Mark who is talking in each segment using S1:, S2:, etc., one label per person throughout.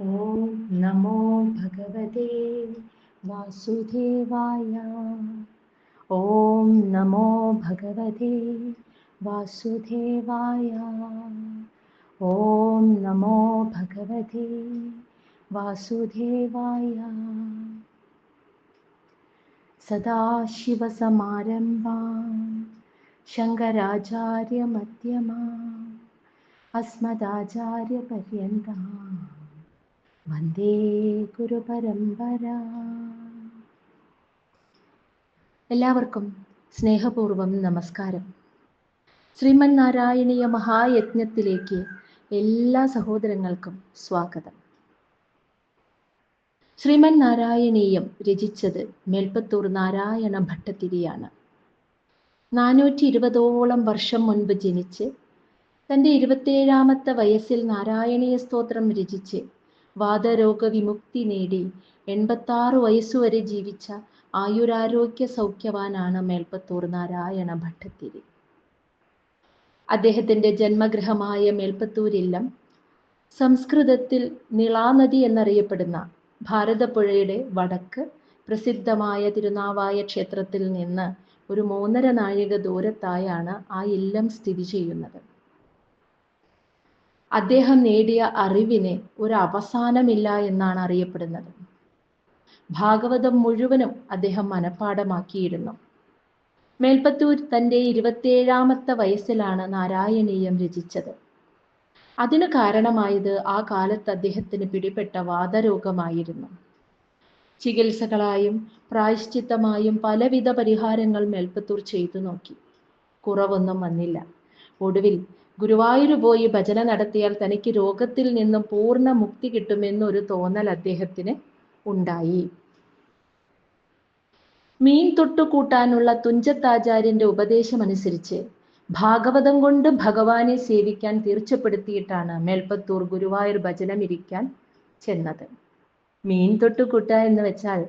S1: ॐ नमो भगवते वासुदेवाय। ॐ नमो भगवते वासुदेवाय। ॐ नमो भगवते वासुदेवाय। सदाशिवसमारम्भां शङ्कराचार्यमध्यमाम् अस्मदाचार्यपर्यन्तां। വന്ദേ ഗുരുപരമ്പര. എല്ലാവർക്കും സ്നേഹപൂർവം നമസ്കാരം. ശ്രീമൻ നാരായണീയ മഹായജ്ഞത്തിലേക്ക് എല്ലാ സഹോദരങ്ങൾക്കും സ്വാഗതം. ശ്രീമൻ നാരായണീയം രചിച്ചത് മേൽപ്പത്തൂർ നാരായണ ഭട്ടതിരിയാണ്. നാനൂറ്റി ഇരുപതോളം വർഷം മുൻപ് ജനിച്ച് തന്റെ ഇരുപത്തേഴാമത്തെ വയസ്സിൽ നാരായണീയ സ്തോത്രം രചിച്ച് വാദരോഗ വിമുക്തി നേടി. എൺപത്താറ് വയസ്സുവരെ ജീവിച്ച ആയുരാരോഗ്യ സൗഖ്യവാനാണ് മേൽപ്പത്തൂർ നാരായണ ഭട്ടത്തിരി അദ്ദേഹത്തിന്റെ ജന്മഗൃഹമായ മേൽപ്പത്തൂരില്ലം സംസ്കൃതത്തിൽ നിളാനദി എന്നറിയപ്പെടുന്ന ഭാരതപ്പുഴയുടെ വടക്ക് പ്രസിദ്ധമായ തിരുനാവായ ക്ഷേത്രത്തിൽ നിന്ന് ഒരു മൂന്നര നാഴിക ദൂരത്തായാണ് ആ ഇല്ലം സ്ഥിതി ചെയ്യുന്നത്. അദ്ദേഹം നേടിയ അറിവിന് ഒരു അവസാനമില്ല എന്നാണ് അറിയപ്പെടുന്നത്. ഭാഗവതം മുഴുവനും അദ്ദേഹം മനഃപ്പാടമാക്കിയിരുന്നു മേൽപ്പത്തൂർ തന്റെ ഇരുപത്തേഴാമത്തെ വയസ്സിലാണ് നാരായണീയം രചിച്ചത്. അതിനു കാരണമായത് ആ കാലത്ത് അദ്ദേഹത്തിന് പിടിപെട്ട വാദരോഗമായിരുന്നു. ചികിത്സകളായും പ്രായശ്ചിത്തമായും പലവിധ പരിഹാരങ്ങൾ മേൽപ്പത്തൂർ ചെയ്തു നോക്കി. കുറവൊന്നും വന്നില്ല. ഒടുവിൽ ഗുരുവായൂർ പോയി ഭജന നടത്തിയാൽ തനിക്ക് രോഗത്തിൽ നിന്നും പൂർണ മുക്തി കിട്ടുമെന്നൊരു തോന്നൽ അദ്ദേഹത്തിന് ഉണ്ടായി. മീൻ തൊട്ടു കൂട്ടാനുള്ള തുഞ്ചത്താചാര്യന്റെ ഉപദേശമനുസരിച്ച് ഭാഗവതം കൊണ്ട് ഭഗവാനെ സേവിക്കാൻ തീർച്ചപ്പെടുത്തിയിട്ടാണ് മേൽപ്പത്തൂർ ഗുരുവായൂർ ഭജനം ഇരിക്കാൻ ചെന്നത്. മീൻ തൊട്ടു കൂട്ട എന്ന് വെച്ചാൽ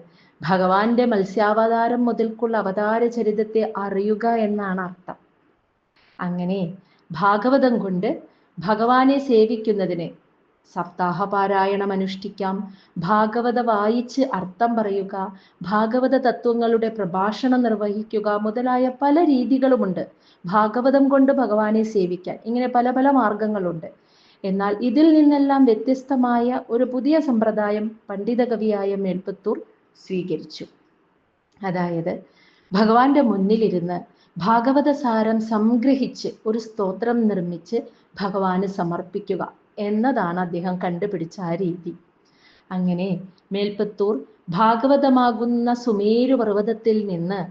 S1: ഭഗവാന്റെ മത്സ്യാവതാരം മുതൽക്കുള്ള അവതാര ചരിതത്തെ അറിയുക എന്നാണ് അർത്ഥം. അങ്ങനെ ഭാഗവതം കൊണ്ട് ഭഗവാനെ സേവിക്കുന്നതിന് സപ്താഹ പാരായണം അനുഷ്ഠിക്കാം. ഭാഗവത വായിച്ച് അർത്ഥം പറയുക ഭാഗവത തത്വങ്ങളുടെ പ്രഭാഷണം നിർവഹിക്കുക മുതലായ പല രീതികളുമുണ്ട് ഭാഗവതം കൊണ്ട് ഭഗവാനെ സേവിക്കാൻ. ഇങ്ങനെ പല പല മാർഗങ്ങളുണ്ട്. എന്നാൽ ഇതിൽ നിന്നെല്ലാം വ്യത്യസ്തമായ ഒരു പുതിയ സമ്പ്രദായം പണ്ഡിത കവിയായ മേൽപ്പത്തൂർ സ്വീകരിച്ചു. അതായത് ഭഗവാന്റെ മുന്നിലിരുന്ന് ഭാഗവത സാരം സംഗ്രഹിച്ച് ഒരു സ്തോത്രം നിർമ്മിച്ച് ഭഗവാന് സമർപ്പിക്കുക എന്നതാണ് അദ്ദേഹം കണ്ടുപിടിച്ച ആ രീതി. അങ്ങനെ മേൽപ്പത്തൂർ ഭാഗവതമാകുന്ന സുമേരു പർവതത്തിൽ നിന്ന്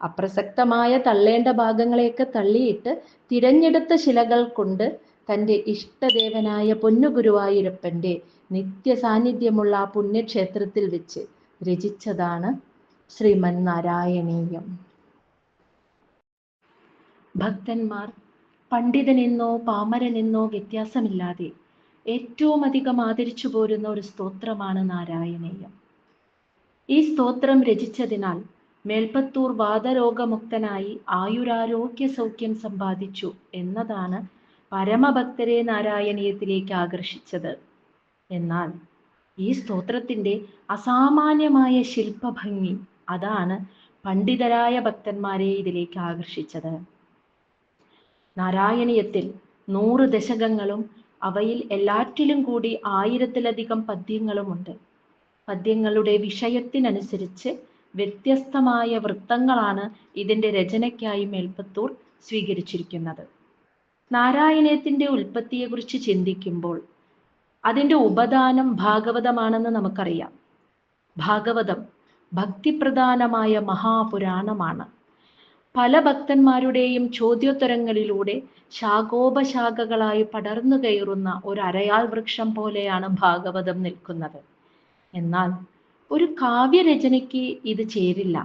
S1: അപ്രസക്തമായ തള്ളേണ്ട ഭാഗങ്ങളെയൊക്കെ തള്ളിയിട്ട് തിരഞ്ഞെടുത്ത ശിലകൾ കൊണ്ട് തന്റെ ഇഷ്ടദേവനായ പൊന്നുഗുരുവായൂരപ്പന്റെ നിത്യ സാന്നിധ്യമുള്ള ആ പുണ്യക്ഷേത്രത്തിൽ വെച്ച് രചിച്ചതാണ് ശ്രീമൻ നാരായണീയം. ഭക്തന്മാർ പണ്ഡിതനെന്നോ പാമരനെന്നോ വ്യത്യാസമില്ലാതെ ഏറ്റവും അധികം ആദരിച്ചു പോരുന്ന ഒരു സ്തോത്രമാണ് നാരായണീയം. ഈ സ്തോത്രം രചിച്ചതിനാൽ മേൽപ്പത്തൂർ വാദരോഗമുക്തനായി ആയുരാരോഗ്യ സൗഖ്യം സമ്പാദിച്ചു എന്നതാണ് പരമഭക്തരെ നാരായണീയത്തിലേക്ക് ആകർഷിച്ചത്. എന്നാൽ ഈ സ്തോത്രത്തിന്റെ അസാമാന്യമായ ശില്പഭംഗി അതാണ് പണ്ഡിതരായ ഭക്തന്മാരെ ഇതിലേക്ക് ആകർഷിച്ചത്. നാരായണീയത്തിൽ നൂറ് ദശകങ്ങളും അവയിൽ എല്ലാറ്റിലും കൂടി ആയിരത്തിലധികം പദ്യങ്ങളുമുണ്ട്. പദ്യങ്ങളുടെ വിഷയത്തിനനുസരിച്ച് വ്യത്യസ്തമായ വൃത്തങ്ങളാണ് ഇതിന്റെ രചനയ്ക്കായി മേൽപ്പത്തൂർ സ്വീകരിച്ചിരിക്കുന്നത്. നാരായണീയത്തിന്റെ ഉൽപ്പത്തിയെക്കുറിച്ച് ചിന്തിക്കുമ്പോൾ അതിന്റെ ഉപദാനം ഭാഗവതമാണെന്ന് നമുക്കറിയാം. ഭാഗവതം ഭക്തിപ്രധാനമായ മഹാപുരാണമാണ്. പല ഭക്തന്മാരുടെയും ചോദ്യോത്തരങ്ങളിലൂടെ ശാഖോപശാഖകളായി പടർന്നു കയറുന്ന ഒരു അരയാൽ വൃക്ഷം പോലെയാണ് ഭാഗവതം നിൽക്കുന്നത്. എന്നാൽ ഒരു കാവ്യരചനയ്ക്ക് ഇത് ചേരില്ല.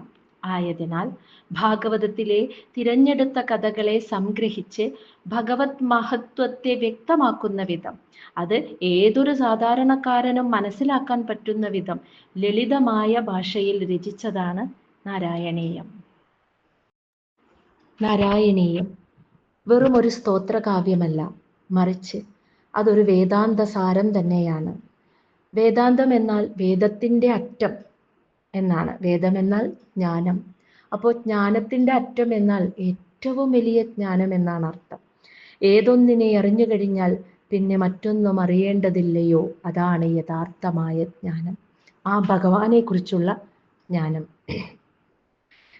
S1: ആയതിനാൽ ഭാഗവതത്തിലെ തിരഞ്ഞെടുത്ത കഥകളെ സംഗ്രഹിച്ച് ഭഗവത് മഹത്വത്തെ വ്യക്തമാക്കുന്ന വിധം അത് ഏതൊരു സാധാരണക്കാരനും മനസ്സിലാക്കാൻ പറ്റുന്ന വിധം ലളിതമായ ഭാഷയിൽ രചിച്ചതാണ് നാരായണീയം. നാരായണീയം. വെറും ഒരു സ്തോത്രകാവ്യമല്ല. മറിച്ച് അതൊരു വേദാന്ത സാരം തന്നെയാണ്. വേദാന്തം എന്നാൽ വേദത്തിന്റെ അറ്റം എന്നാണ്. വേദം എന്നാൽ ജ്ഞാനം. അപ്പോൾ ജ്ഞാനത്തിന്റെ അറ്റം എന്നാൽ ഏറ്റവും വലിയ ജ്ഞാനം എന്നാണ് അർത്ഥം. ഏതൊന്നിനെ അറിഞ്ഞു കഴിഞ്ഞാൽ പിന്നെ മറ്റൊന്നും അറിയേണ്ടതില്ലയോ? അതാണ് യഥാർത്ഥമായ ജ്ഞാനം. ആ ഭഗവാനെ കുറിച്ചുള്ള ജ്ഞാനം.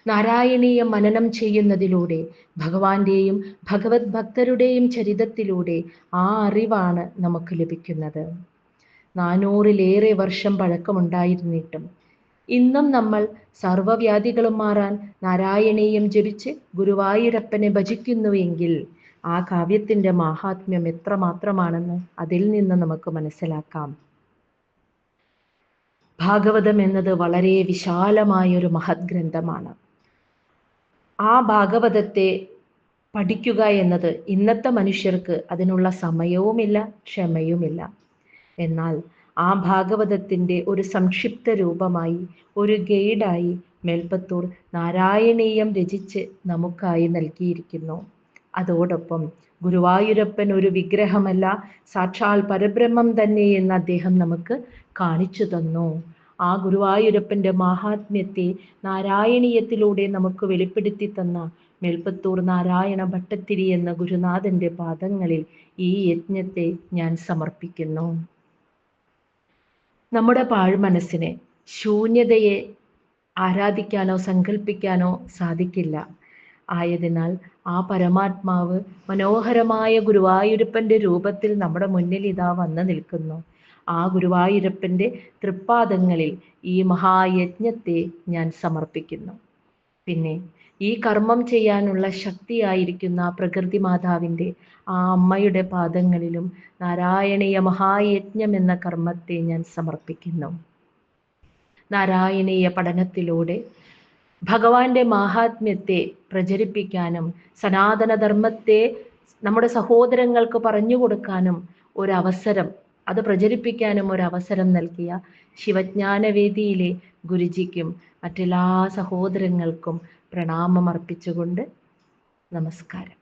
S1: നാരായണീയ മനനം ചെയ്യുന്നതിലൂടെ ഭഗവാന്റെയും ഭഗവത് ഭക്തരുടെയും ചരിതത്തിലൂടെ ആ അറിവാണ് നമുക്ക് ലഭിക്കുന്നത്. നാനൂറിലേറെ വർഷം പഴക്കമുണ്ടായിരുന്നിട്ടും ഇന്നും നമ്മൾ സർവവ്യാധികളും മാറാൻ നാരായണീയം ജപിച്ച് ഗുരുവായൂരപ്പനെ ഭജിക്കുന്നുവെങ്കിൽ ആ കാവ്യത്തിന്റെ മാഹാത്മ്യം എത്രമാത്രമാണെന്ന് അതിൽ നിന്ന് നമുക്ക് മനസ്സിലാക്കാം. ഭാഗവതം എന്നത് വളരെ വിശാലമായ ഒരു മഹത് ഗ്രന്ഥമാണ് ആ ഭാഗവതത്തെ പഠിക്കുക എന്നത് ഇന്നത്തെ മനുഷ്യർക്ക് അതിനുള്ള സമയവുമില്ല ക്ഷമയുമില്ല. എന്നാൽ ആ ഭാഗവതത്തിന്റെ ഒരു സംക്ഷിപ്ത രൂപമായി ഒരു ഗൈഡായി മേൽപ്പത്തൂർ നാരായണീയം രചിച്ച് നമുക്കായി നൽകിയിരിക്കുന്നു. അതോടൊപ്പം ഗുരുവായൂരപ്പൻ ഒരു വിഗ്രഹമല്ല സാക്ഷാൽ പരബ്രഹ്മം തന്നെ എന്ന് അദ്ദേഹം നമുക്ക് കാണിച്ചു തന്നു. ആ ഗുരുവായൂരപ്പന്റെ മാഹാത്മ്യത്തെ നാരായണീയത്തിലൂടെ നമുക്ക് വെളിപ്പെടുത്തി തന്ന മേൽപ്പത്തൂർ നാരായണ ഭട്ടത്തിരി എന്ന ഗുരുനാഥന്റെ പാദങ്ങളിൽ ഈ യജ്ഞത്തെ ഞാൻ സമർപ്പിക്കുന്നു. നമ്മുടെ പാഴ്മനസ്സിനെ ശൂന്യതയെ ആരാധിക്കാനോ സങ്കല്പിക്കാനോ സാധിക്കില്ല. ആയതിനാൽ ആ പരമാത്മാവ് മനോഹരമായ ഗുരുവായൂരപ്പന്റെ രൂപത്തിൽ നമ്മുടെ മുന്നിൽ ഇതാ വന്നു നിൽക്കുന്നു. ആ ഗുരുവായൂരപ്പന്റെ തൃപ്പാദങ്ങളിൽ ഈ മഹായജ്ഞത്തെ ഞാൻ സമർപ്പിക്കുന്നു. പിന്നെ ഈ കർമ്മം ചെയ്യാനുള്ള ശക്തിയായിരിക്കുന്ന പ്രകൃതി മാതാവിന്റെ ആ അമ്മയുടെ പാദങ്ങളിലും നാരായണീയ മഹായജ്ഞം എന്ന കർമ്മത്തെ ഞാൻ സമർപ്പിക്കുന്നു. നാരായണീയ പഠനത്തിലൂടെ ഭഗവാന്റെ മഹാത്മ്യത്തെ പ്രചരിപ്പിക്കാനും സനാതനധർമ്മത്തെ നമ്മുടെ സഹോദരങ്ങൾക്ക് പറഞ്ഞു കൊടുക്കാനും ഒരവസരം അത് പ്രചരിപ്പിക്കാനും ഒരു അവസരം നൽകിയ ശിവജ്ഞാനവേദിയിലെ ഗുരുജിക്കും മറ്റെല്ലാ സഹോദരങ്ങൾക്കും പ്രണാമം അർപ്പിച്ചുകൊണ്ട് നമസ്കാരം.